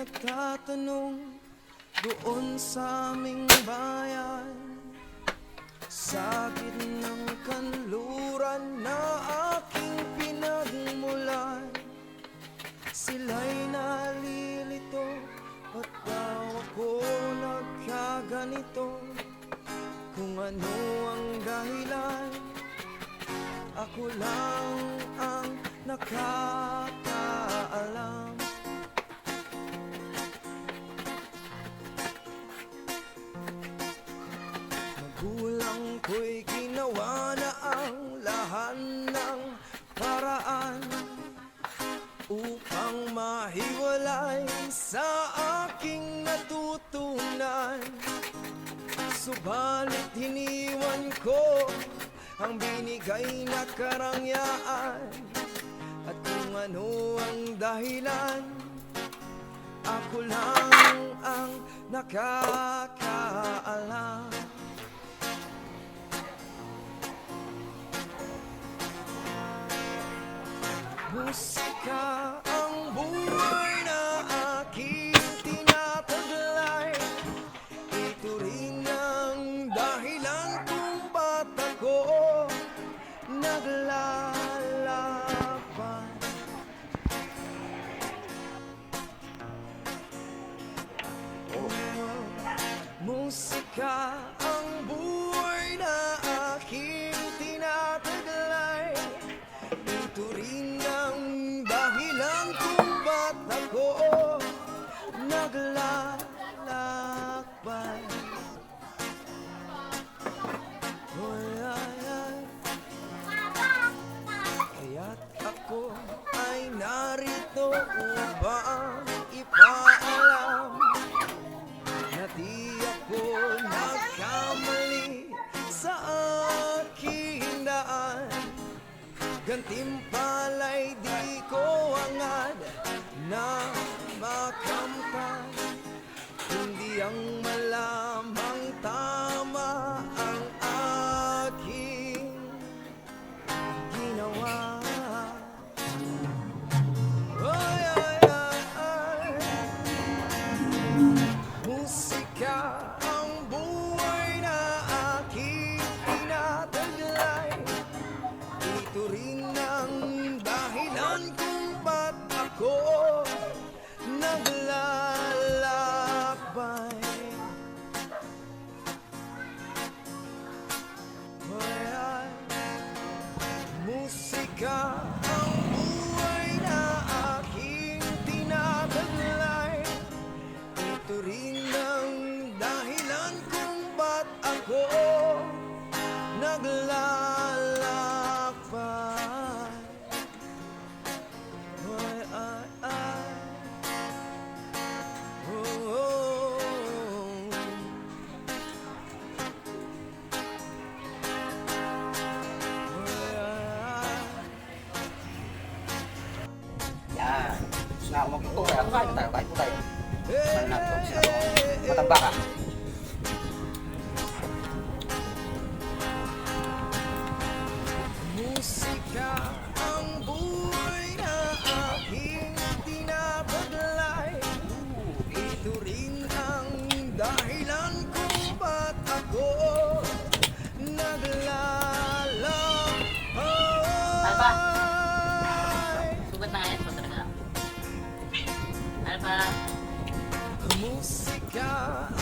nagtatanong doon sa aming bayan. Sa ng kanluran na aking pinagmulan Sila'y nalilito Ba't daw ako nagkaganito. Kung ano ang dahilan Ako lang ang nakakaalam Magulang ko'y ginawa na ang lahat ng paraan Upang mahiwalay sa aking natutunan. Subalit hiniwan ko ang binigay na karangyaan At kung ano ang dahilan Ako lang ang nakakaalam Musika ang buhay na aking tinataglay Ito rin ang dahilan kung ba't ako naglalaban. Musika naglalakbay Oy, ay, ay. Kaya't ako ay narito upang ipaalam Na di ako nagkamali sa aking daan Ito rin ang dahilan kung ba't ako naglalakbay. Ay, ay, Musika na ako magluto. Kaya tayo. Po tayo. Ano na ito? Sino mo? Música.